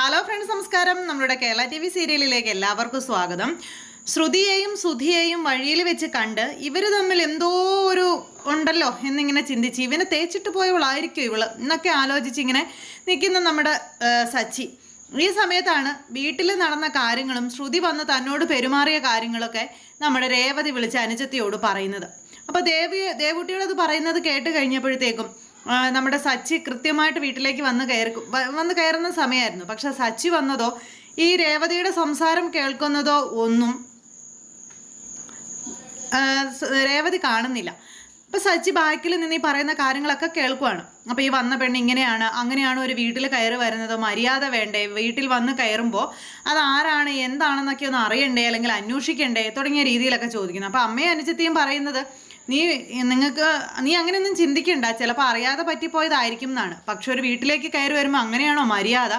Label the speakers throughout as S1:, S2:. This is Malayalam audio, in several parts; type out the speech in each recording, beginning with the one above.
S1: ഹലോ ഫ്രണ്ട്സ് നമസ്കാരം. നമ്മുടെ കേരള ടി വി സീരിയലിലേക്ക് എല്ലാവർക്കും സ്വാഗതം. ശ്രുതിയെയും സുധിയെയും വഴിയിൽ വെച്ച് കണ്ട് ഇവർ തമ്മിൽ എന്തോ ഒരു ഉണ്ടല്ലോ എന്നിങ്ങനെ ചിന്തിച്ച് ഇവനെ തേച്ചിട്ട് പോയവളായിരിക്കും ഇവൾ എന്നൊക്കെ ആലോചിച്ച് ഇങ്ങനെ നിൽക്കുന്ന നമ്മുടെ സച്ചി. ഈ സമയത്താണ് വീട്ടിൽ നടന്ന കാര്യങ്ങളും ശ്രുതി വന്ന് തന്നോട് പെരുമാറിയ കാര്യങ്ങളൊക്കെ നമ്മുടെ രേവതി വിളിച്ച് അനുജത്തിയോട് പറയുന്നത്. അപ്പോൾ ദേവി ദേവുട്ടിയോട് അത് പറയുന്നത് കേട്ട് കഴിഞ്ഞപ്പോഴത്തേക്കും നമ്മുടെ സച്ചി കൃത്യമായിട്ട് വീട്ടിലേക്ക് വന്ന് കയറി വന്ന് കയറുന്ന സമയമായിരുന്നു പക്ഷെ സച്ചി വന്നതോ ഈ രേവതിയുടെ സംസാരം കേൾക്കുന്നതോ ഒന്നും രേവതി കാണുന്നില്ല. അപ്പൊ സച്ചി ബാക്കിൽ നിന്ന് ഈ പറയുന്ന കാര്യങ്ങളൊക്കെ കേൾക്കുവാണ്. അപ്പോൾ ഈ വന്ന പെണ്ണ് ഇങ്ങനെയാണ് അങ്ങനെയാണ് ഒരു വീട്ടിൽ കയറി വരുന്നത് മര്യാദ വേണ്ടേ? വീട്ടിൽ വന്ന് കയറുമ്പോൾ അത് ആരാണ് എന്താണെന്നൊക്കെ ഒന്ന് അറിയണ്ടേ? അല്ലെങ്കിൽ അന്വേഷിക്കണ്ടേ? തുടങ്ങിയ രീതിയിലൊക്കെ ചോദിക്കുന്നു. അപ്പോൾ അമ്മയും അനുജത്തിയും പറയുന്നത് നീ നിങ്ങൾക്ക് നീ അങ്ങനെയൊന്നും ചിന്തിക്കണ്ട. ചിലപ്പോൾ അറിയാതെ പറ്റിപ്പോയതായിരിക്കും എന്നാണ്. പക്ഷെ ഒരു വീട്ടിലേക്ക് കയറി വരുമ്പോൾ അങ്ങനെയാണോ മര്യാദ?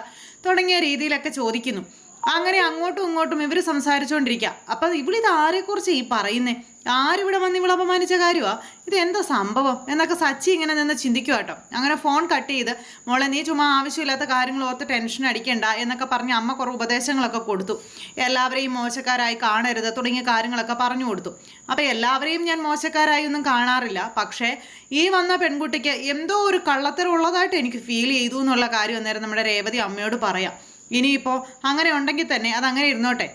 S1: തുടങ്ങിയ രീതിയിലൊക്കെ ചോദിക്കുന്നു. അങ്ങനെ അങ്ങോട്ടും ഇങ്ങോട്ടും ഇവർ സംസാരിച്ചുകൊണ്ടിരിക്കുക അപ്പം ഇവളിത് ആരെക്കുറിച്ച് ഈ പറയുന്നേ? ആരിവിടെ വന്ന് ഇവളെ അപമാനിച്ച കാര്യമാ ഇത് എന്താ സംഭവം? എന്നൊക്കെ സച്ചി ഇങ്ങനെ നിന്ന് ചിന്തിക്കുക കേട്ടോ. അങ്ങനെ ഫോൺ കട്ട് ചെയ്ത് മോളെ നീ ചുമ്മാ ആവശ്യമില്ലാത്ത കാര്യങ്ങൾ ഓർത്ത് ടെൻഷൻ അടിക്കണ്ട എന്നൊക്കെ പറഞ്ഞ് അമ്മ കുറേ ഉപദേശങ്ങളൊക്കെ കൊടുത്തു. എല്ലാവരെയും മോശക്കാരായി കാണരുത് തുടങ്ങിയ കാര്യങ്ങളൊക്കെ പറഞ്ഞു കൊടുത്തു. അപ്പം എല്ലാവരെയും ഞാൻ മോശക്കാരായി ഒന്നും കാണാറില്ല. പക്ഷേ ഈ വന്ന പെൺകുട്ടിക്ക് എന്തോ ഒരു കള്ളത്തരം ഉള്ളതായിട്ട് എനിക്ക് ഫീൽ ചെയ്തു എന്നുള്ള കാര്യം അന്നേരം നമ്മുടെ രേവതി അമ്മയോട് പറയാം. ഇനിയിപ്പോൾ അങ്ങനെ ഉണ്ടെങ്കിൽ തന്നെ അതങ്ങനെ ഇരുന്നോട്ടെ.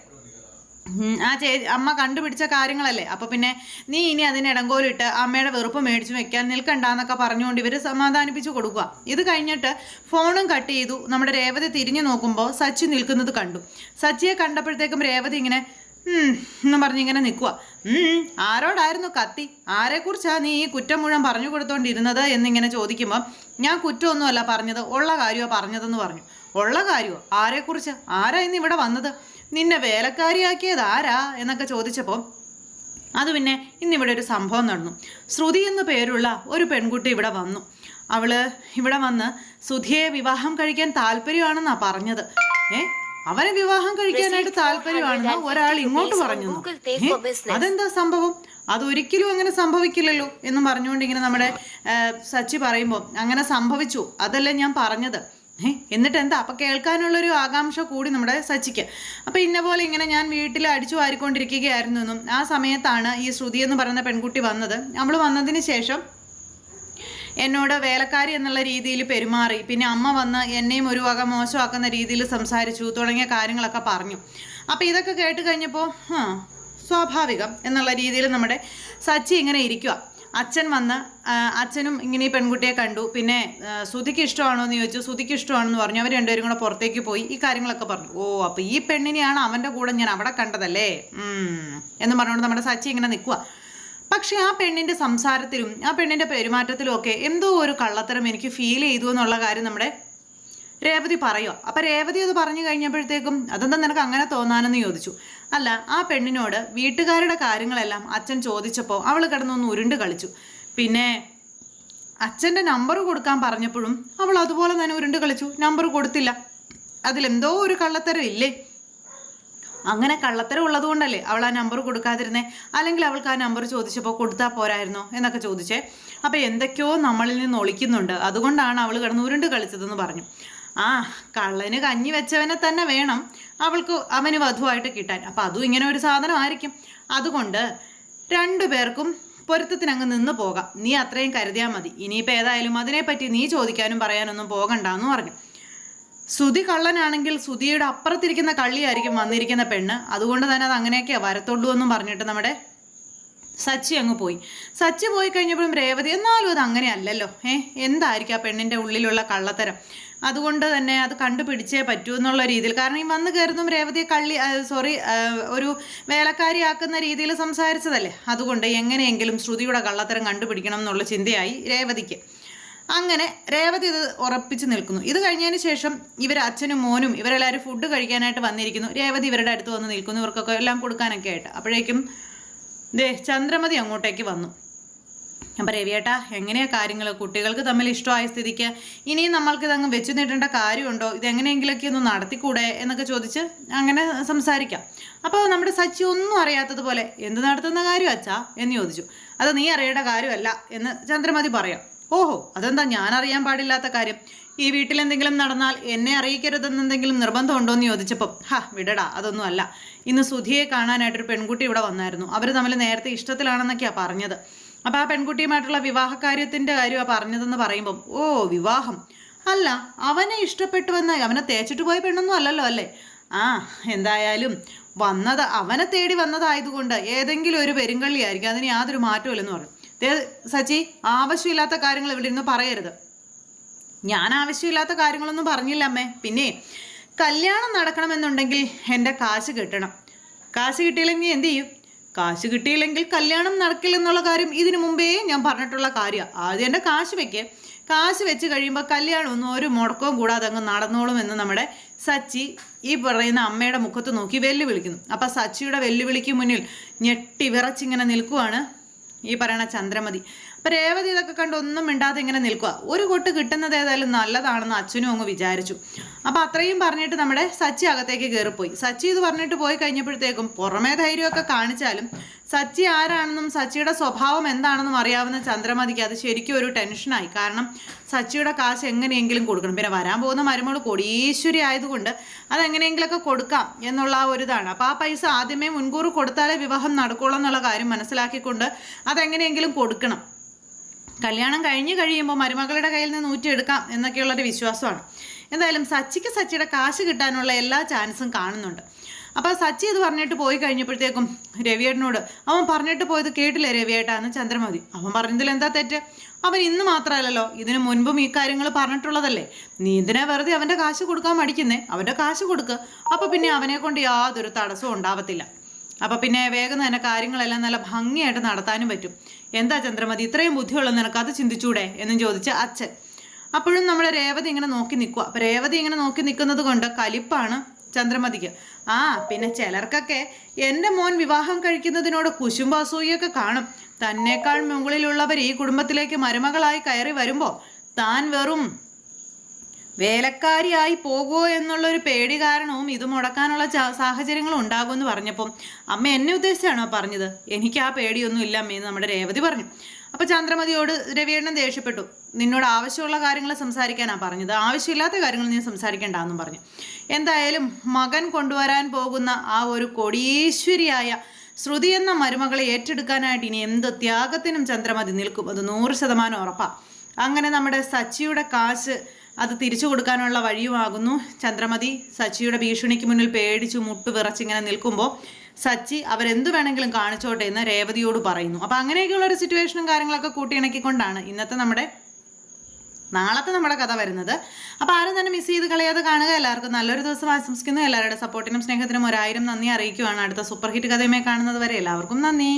S1: ആ ചേ അമ്മ കണ്ടുപിടിച്ച കാര്യങ്ങളല്ലേ? അപ്പോൾ പിന്നെ നീ ഇനി അതിന് ഇടങ്കോലിട്ട് അമ്മയുടെ വെറുപ്പ് മേടിച്ചു വെക്കാൻ നിൽക്കണ്ടെന്നൊക്കെ പറഞ്ഞുകൊണ്ട് ഇവർ സമാധാനിപ്പിച്ചു കൊടുക്കുക. ഇത് കഴിഞ്ഞിട്ട് ഫോണും കട്ട് ചെയ്തു. നമ്മുടെ രേവതി തിരിഞ്ഞു നോക്കുമ്പോൾ സച്ചി നിൽക്കുന്നത് കണ്ടു. സച്ചിയെ കണ്ടപ്പോഴത്തേക്കും രേവതി ഇങ്ങനെ എന്നും പറഞ്ഞിങ്ങനെ നിൽക്കുക ആരോടായിരുന്നു കത്തി? ആരെക്കുറിച്ചാണ് നീ ഈ കുറ്റം മുഴുവൻ പറഞ്ഞു കൊടുത്തോണ്ടിരുന്നത്? എന്നിങ്ങനെ ചോദിക്കുമ്പോൾ ഞാൻ കുറ്റമൊന്നുമല്ല പറഞ്ഞത്. ഉള്ള കാര്യമാണ് പറഞ്ഞതെന്ന് പറഞ്ഞു. ഉള്ള കാര്യമോ ആരെക്കുറിച്ച്? ആരാ ഇന്ന് ഇവിടെ വന്നത്? നിന്നെ വേലക്കാരിയാക്കിയത് ആരാ? എന്നൊക്കെ ചോദിച്ചപ്പോൾ അത് പിന്നെ ഇന്നിവിടെ ഒരു സംഭവം നടന്നു. ശ്രുതി എന്നു പേരുള്ള ഒരു പെൺകുട്ടി ഇവിടെ വന്നു. അവൾ ഇവിടെ വന്ന് സുധിയെ വിവാഹം കഴിക്കാൻ താല്പര്യമാണെന്നാ പറഞ്ഞത്. ഏ? അവനെ വിവാഹം കഴിക്കാനായിട്ട് താല്പര്യമാണെന്ന് ഒരാൾ ഇങ്ങോട്ട് പറഞ്ഞു. അതെന്താ സംഭവം? അതൊരിക്കലും അങ്ങനെ സംഭവിക്കില്ലല്ലോ എന്ന് പറഞ്ഞുകൊണ്ട് ഇങ്ങനെ നമ്മുടെ സച്ചി പറയുമ്പോൾ അങ്ങനെ സംഭവിച്ചു. അതല്ലേ ഞാൻ പറഞ്ഞത്. എന്നിട്ട് എന്താ? അപ്പം കേൾക്കാനുള്ളൊരു ആകാംക്ഷ കൂടി നമ്മുടെ സച്ചിക്ക്. അപ്പം ഇന്ന പോലെ ഇങ്ങനെ ഞാൻ വീട്ടിൽ അടിച്ചു വാരിക്കൊണ്ടിരിക്കുകയായിരുന്നു എന്നും ആ സമയത്താണ് ഈ ശ്രുതി എന്ന് പറയുന്ന പെൺകുട്ടി വന്നത്. അവൾ വന്നതിന് ശേഷം എന്നോട് വേലക്കാരി എന്നുള്ള രീതിയിൽ പെരുമാറി. പിന്നെ അമ്മ വന്ന് എന്നെയും ഒരു വക മോശമാക്കുന്ന രീതിയിൽ സംസാരിച്ചു തുടങ്ങിയ കാര്യങ്ങളൊക്കെ പറഞ്ഞു. അപ്പോൾ ഇതൊക്കെ കേട്ട് കഴിഞ്ഞപ്പോൾ സ്വാഭാവികം എന്നുള്ള രീതിയിൽ നമ്മുടെ സച്ചി ഇങ്ങനെ ഇരിക്കുക അച്ഛൻ വന്ന് അച്ഛനും ഇങ്ങനെ ഈ പെൺകുട്ടിയെ കണ്ടു. പിന്നെ സുധിക്ക് ഇഷ്ടമാണോ എന്ന് ചോദിച്ചു. സുധിക്ക് ഇഷ്ടമാണെന്ന് പറഞ്ഞു. അവർ രണ്ടുപേരും കൂടെ പുറത്തേക്ക് പോയി ഈ കാര്യങ്ങളൊക്കെ പറഞ്ഞു. ഓ അപ്പോൾ ഈ പെണ്ണിനെയാണ് അവന്റെ കൂടെ ഞാൻ അവിടെ കണ്ടതല്ലേ? എന്ന് പറഞ്ഞുകൊണ്ട് നമ്മുടെ സച്ചി ഇങ്ങനെ നിൽക്കുക പക്ഷേ ആ പെണ്ണിന്റെ സംസാരത്തിലും ആ പെണ്ണിന്റെ പെരുമാറ്റത്തിലും ഒക്കെ എന്തോ ഒരു കള്ളത്തരം എനിക്ക് ഫീൽ ചെയ്തു എന്നുള്ള കാര്യം നമ്മുടെ രേവതി പറയുക അപ്പൊ രേവതി അത് പറഞ്ഞു കഴിഞ്ഞപ്പോഴത്തേക്കും അതെന്താ നിനക്ക് അങ്ങനെ തോന്നാനെന്ന് ചോദിച്ചു. അല്ല ആ പെണ്ണിനോട് വീട്ടുകാരുടെ കാര്യങ്ങളെല്ലാം അച്ഛൻ ചോദിച്ചപ്പോൾ അവൾ കിടന്നൊന്ന് ഉരുണ്ട് കളിച്ചു. പിന്നെ അച്ഛന്റെ നമ്പർ കൊടുക്കാൻ പറഞ്ഞപ്പോഴും അവൾ അതുപോലെ തന്നെ ഉരുണ്ട് കളിച്ചു. നമ്പർ കൊടുത്തില്ല. അതിലെന്തോ ഒരു കള്ളത്തരം ഇല്ലേ? അങ്ങനെ കള്ളത്തരം ഉള്ളതുകൊണ്ടല്ലേ അവൾ ആ നമ്പർ കൊടുക്കാതിരുന്നേ? അല്ലെങ്കിൽ അവൾക്ക് ആ നമ്പർ ചോദിച്ചപ്പോൾ കൊടുത്താൽ പോരായിരുന്നോ എന്നൊക്കെ ചോദിച്ചേ. അപ്പോൾ എന്തൊക്കെയോ നമ്മളിൽ നിന്ന് ഒളിക്കുന്നുണ്ട്. അതുകൊണ്ടാണ് അവൾ കിടന്ന് ഉരുണ്ട് കളിച്ചതെന്ന് പറഞ്ഞു. ആ കള്ളന് കഞ്ഞി വെച്ചവനെ തന്നെ വേണം. അവൾക്ക് അവന് വധുവായിട്ട് കിട്ടാൻ. അപ്പം അതും ഇങ്ങനെ ഒരു സാധനമായിരിക്കും. അതുകൊണ്ട് രണ്ടു പേർക്കും പൊരുത്തത്തിന് അങ്ങ് നിന്ന് പോകാം. നീ അത്രയും കരുതിയാൽ മതി. ഇനിയിപ്പോൾ ഏതായാലും അതിനെപ്പറ്റി നീ ചോദിക്കാനും പറയാനൊന്നും പോകണ്ടെന്ന് പറഞ്ഞു. സുതി കള്ളനാണെങ്കിൽ സുതിയുടെ അപ്പുറത്തിരിക്കുന്ന കള്ളിയായിരിക്കും വന്നിരിക്കുന്ന പെണ്ണ്. അതുകൊണ്ട് തന്നെ അത് അങ്ങനെയൊക്കെ വരത്തുള്ളൂ എന്നും പറഞ്ഞിട്ട് നമ്മുടെ സച്ചി അങ്ങ് പോയി. സച്ചി പോയി കഴിഞ്ഞപ്പോഴും രേവതി എന്നാലും അത് അങ്ങനെയല്ലല്ലോ. ഏഹ് എന്തായിരിക്കും ആ പെണ്ണിന്റെ ഉള്ളിലുള്ള കള്ളത്തരം? അതുകൊണ്ട് തന്നെ അത് കണ്ടുപിടിച്ചേ പറ്റൂ എന്നുള്ള രീതിയിൽ. കാരണം ഈ വന്ന് കയറുന്നതും രേവതിയെ കള്ളി സോറി ഒരു വേലക്കാരിയാക്കുന്ന രീതിയിൽ സംസാരിച്ചതല്ലേ? അതുകൊണ്ട് എങ്ങനെയെങ്കിലും ശ്രുതിയുടെ കള്ളത്തരം കണ്ടുപിടിക്കണം എന്നുള്ള ചിന്തയായി രേവതിക്ക്. അങ്ങനെ രേവതി ഇത് ഉറപ്പിച്ച് നിൽക്കുന്നു. ഇത് കഴിഞ്ഞതിന് ശേഷം ഇവർ അച്ഛനും മോനും ഇവരെല്ലാവരും ഫുഡ് കഴിക്കാനായിട്ട് വന്നിരിക്കുന്നു. രേവതി ഇവരുടെ അടുത്ത് വന്ന് നിൽക്കുന്നു. ഇവർക്കൊക്കെ എല്ലാം കൊടുക്കാനൊക്കെ ആയിട്ട്. അപ്പോഴേക്കും ദേ ചന്ദ്രമതി അങ്ങോട്ടേക്ക് വന്നു. അപ്പം രവിയേട്ടാ എങ്ങനെയാ കാര്യങ്ങൾ കുട്ടികൾക്ക് തമ്മിൽ ഇഷ്ടമായ സ്ഥിതിക്ക് ഇനിയും നമ്മൾക്ക് ഇതങ്ങ് വെച്ചു നീട്ടേണ്ട കാര്യമുണ്ടോ? ഇത് എങ്ങനെയെങ്കിലൊക്കെ ഒന്ന് നടത്തിക്കൂടെ? എന്നൊക്കെ ചോദിച്ച് അങ്ങനെ സംസാരിക്കാം. അപ്പോൾ നമ്മുടെ സച്ചി ഒന്നും അറിയാത്തതുപോലെ എന്ത് നടത്തുന്ന കാര്യം അച്ഛാ? എന്ന് ചോദിച്ചു. അത് നീ അറിയേണ്ട കാര്യമല്ല എന്ന് ചന്ദ്രമതി പറയാം. ഓഹോ അതെന്താ ഞാൻ അറിയാൻ പാടില്ലാത്ത കാര്യം? ഈ വീട്ടിൽ എന്തെങ്കിലും നടന്നാൽ എന്നെ അറിയിക്കരുതെന്നെന്തെങ്കിലും നിർബന്ധമുണ്ടോ എന്ന് ചോദിച്ചപ്പോൾ ഹാ വിടടാ അതൊന്നും അല്ല. ഇന്ന് സുധിയെ കാണാനായിട്ടൊരു പെൺകുട്ടി ഇവിടെ വന്നായിരുന്നു. അവർ തമ്മിൽ നേരത്തെ ഇഷ്ടത്തിലാണെന്നൊക്കെയാണ് പറഞ്ഞത്. അപ്പോൾ ആ പെൺകുട്ടിയുമായിട്ടുള്ള വിവാഹകാര്യത്തിന്റെ കാര്യമാണ് പറഞ്ഞതെന്ന് പറയുമ്പം ഓ വിവാഹം. അല്ല അവനെ ഇഷ്ടപ്പെട്ടുവെന്ന് അവനെ തേച്ചിട്ട് പോയ പെണ്ണൊന്നും അല്ലല്ലോ അല്ലേ? ആ എന്തായാലും വന്നത് അവനെ തേടി വന്നതായതുകൊണ്ട് ഏതെങ്കിലും ഒരു പെരുങ്കള്ളിയായിരിക്കും. അതിന് യാതൊരു മാറ്റമില്ലെന്ന് പറഞ്ഞു. സച്ചി ആവശ്യമില്ലാത്ത കാര്യങ്ങൾ ഇവിടെ ഇരുന്ന് പറയരുത്. ഞാൻ ആവശ്യമില്ലാത്ത കാര്യങ്ങളൊന്നും പറഞ്ഞില്ല അമ്മേ. പിന്നെ കല്യാണം നടക്കണമെന്നുണ്ടെങ്കിൽ എന്റെ കാശ് കിട്ടണം. കാശ് കിട്ടിയില്ലെങ്കിൽ എന്ത് ചെയ്യും? കാശ് കിട്ടിയില്ലെങ്കിൽ കല്യാണം നടക്കില്ലെന്നുള്ള കാര്യം ഇതിനു മുമ്പേ ഞാൻ പറഞ്ഞിട്ടുള്ള കാര്യമാണ് ആദ്യം എന്റെ കാശ് വെക്കേ. കാശ് വെച്ച് കഴിയുമ്പോൾ കല്യാണമൊന്നും ഒരു മുടക്കവും കൂടാതെ അങ്ങ് നടന്നോളും എന്ന് നമ്മുടെ സച്ചി ഈ പറയുന്ന അമ്മയുടെ മുഖത്ത് നോക്കി വെല്ലുവിളിക്കുന്നു. അപ്പം സച്ചിയുടെ വെല്ലുവിളിക്ക് മുന്നിൽ ഞെട്ടി വിറച്ചിങ്ങനെ നിൽക്കുവാണ് ഈ പറയണ ചന്ദ്രമതി. അപ്പൊ രേവതി ഇതൊക്കെ കണ്ട് ഒന്നും മിണ്ടാതെ ഇങ്ങനെ നിൽക്കുക ഒരു കൊട്ട് കിട്ടുന്നത് ഏതായാലും നല്ലതാണെന്ന് അച്ഛനും അങ്ങ് വിചാരിച്ചു. അപ്പൊ അത്രയും പറഞ്ഞിട്ട് നമ്മുടെ സച്ചി അകത്തേക്ക് കയറിപ്പോയി. സച്ചി ഇത് പറഞ്ഞിട്ട് പോയി കഴിഞ്ഞപ്പോഴത്തേക്കും പുറമേ ധൈര്യമൊക്കെ കാണിച്ചാലും സച്ചി ആരാണെന്നും സച്ചിയുടെ സ്വഭാവം എന്താണെന്നും അറിയാവുന്ന ചന്ദ്രമതിക്ക് അത് ശരിക്കും ഒരു ടെൻഷനായി. കാരണം സച്ചിയുടെ കാശ് എങ്ങനെയെങ്കിലും കൊടുക്കണം. പിന്നെ വരാൻ പോകുന്ന മരുമകൾ കൊടീശ്വരി ആയതുകൊണ്ട് അതെങ്ങനെയെങ്കിലൊക്കെ കൊടുക്കാം എന്നുള്ള ആ ഒരു ഇതാണ്. അപ്പോൾ ആ പൈസ ആദ്യമേ മുൻകൂർ കൊടുത്താലേ വിവാഹം നടക്കുള്ളൂ എന്നുള്ള കാര്യം മനസ്സിലാക്കിക്കൊണ്ട് അതെങ്ങനെയെങ്കിലും കൊടുക്കണം. കല്യാണം കഴിഞ്ഞ് കഴിയുമ്പോൾ മരുമകളുടെ കയ്യിൽ നിന്ന് ഊറ്റിയെടുക്കാം എന്നൊക്കെയുള്ളൊരു വിശ്വാസമാണ്. എന്തായാലും സച്ചിക്ക് സച്ചിയുടെ കാശ് കിട്ടാനുള്ള എല്ലാ ചാൻസും കാണുന്നുണ്ട്. അപ്പോൾ സച്ചി ഇത് പറഞ്ഞിട്ട് പോയി കഴിഞ്ഞപ്പോഴത്തേക്കും രവിയേട്ടനോട് അവൻ പറഞ്ഞിട്ട് പോയത് കേട്ടില്ലേ രവിയേട്ടാന്ന് ചന്ദ്രമതി അവൻ പറഞ്ഞതിൽ എന്താ തെറ്റ്? അവൻ ഇന്ന് മാത്രമല്ലല്ലോ ഇതിനു മുൻപും ഈ കാര്യങ്ങൾ പറഞ്ഞിട്ടുള്ളതല്ലേ? നീ ഇതിനെ വെറുതെ അവന്റെ കാശ് കൊടുക്കാൻ മടിക്കുന്നേ? അവന്റെ കാശ് കൊടുക്കുക അപ്പോൾ പിന്നെ അവനെ കൊണ്ട് യാതൊരു തടസ്സവും ഉണ്ടാവത്തില്ല. അപ്പോൾ പിന്നെ വേഗം തന്നെ കാര്യങ്ങളെല്ലാം നല്ല ഭംഗിയായിട്ട് നടത്താനും പറ്റും. എന്താ ചന്ദ്രമതി? ഇത്രയും ബുദ്ധിയുള്ള നിനക്ക് അത് ചിന്തിച്ചൂടെ? എന്നും ചോദിച്ച് അച്ഛൻ. അപ്പോഴും നമ്മുടെ രേവതി ഇങ്ങനെ നോക്കി നിൽക്കുക അപ്പോൾ രേവതി ഇങ്ങനെ നോക്കി നിൽക്കുന്നത് കൊണ്ട് കലിപ്പാണ് ചന്ദ്രമതിക്ക്. ആ പിന്നെ ചിലർക്കൊക്കെ എന്റെ മോൻ വിവാഹം കഴിക്കുന്നതിനോട് കുശുംബാസൂയൊക്കെ കാണും. തന്നേക്കാൾ മുകളിലുള്ളവർ ഈ കുടുംബത്തിലേക്ക് മരുമകളായി കയറി വരുമ്പോൾ താൻ വെറും വേലക്കാരിയായി പോകുമോ എന്നുള്ളൊരു പേടി കാരണവും ഇത് മുടക്കാനുള്ള സാഹചര്യങ്ങളും ഉണ്ടാകുമെന്ന് പറഞ്ഞപ്പം അമ്മ എന്നെ ഉദ്ദേശിച്ചാണോ പറഞ്ഞത്? എനിക്ക് ആ പേടിയൊന്നും ഇല്ല അമ്മയെന്ന് നമ്മുടെ രേവതി പറഞ്ഞു. അപ്പോൾ ചന്ദ്രമതിയോട് രവിയണ്ണൻ ദേഷ്യപ്പെട്ടു. നിന്നോട് ആവശ്യമുള്ള കാര്യങ്ങൾ സംസാരിക്കാനാണ് പറഞ്ഞത്. ആവശ്യമില്ലാത്ത കാര്യങ്ങൾ നീ സംസാരിക്കേണ്ടെന്നും പറഞ്ഞു. എന്തായാലും മകൻ കൊണ്ടുവരാൻ പോകുന്ന ആ ഒരു കൊടീശ്വരിയായ ശ്രുതി എന്ന മരുമകളെ ഏറ്റെടുക്കാനായിട്ട് ഇനി എന്ത് ത്യാഗത്തിനും ചന്ദ്രമതി നിൽക്കും. അത് നൂറ് ശതമാനം ഉറപ്പാണ് അങ്ങനെ നമ്മുടെ സച്ചിയുടെ കാശ് അത് തിരിച്ചു കൊടുക്കാനുള്ള വഴിയുമാകുന്നു. ചന്ദ്രമതി സച്ചിയുടെ ഭീഷണിക്ക് മുന്നിൽ പേടിച്ചു മുട്ട് വിറച്ചിങ്ങനെ നിൽക്കുമ്പോൾ സച്ചി അവരെന്ത് വേണമെങ്കിലും കാണിച്ചോട്ടെ എന്ന് രേവതിയോട് പറയുന്നു. അപ്പം അങ്ങനെയൊക്കെയുള്ള ഒരു സിറ്റുവേഷനും കാര്യങ്ങളൊക്കെ കൂട്ടിയിണക്കിക്കൊണ്ടാണ് ഇന്നത്തെ നമ്മുടെ നാളത്തെ നമ്മുടെ കഥ വരുന്നത്. അപ്പോൾ ആരും തന്നെ മിസ് ചെയ്ത് കളയാതെ കാണുക. എല്ലാവർക്കും നല്ലൊരു ദിവസം ആശംസിക്കുന്നു. എല്ലാവരുടെ സപ്പോർട്ടിനും സ്നേഹത്തിനും ഒരായിരം നന്ദി അറിയിക്കുവാണ് അടുത്ത സൂപ്പർ ഹിറ്റ് കഥയുമായി കാണുന്നത് വരെ. എല്ലാവർക്കും നന്ദി.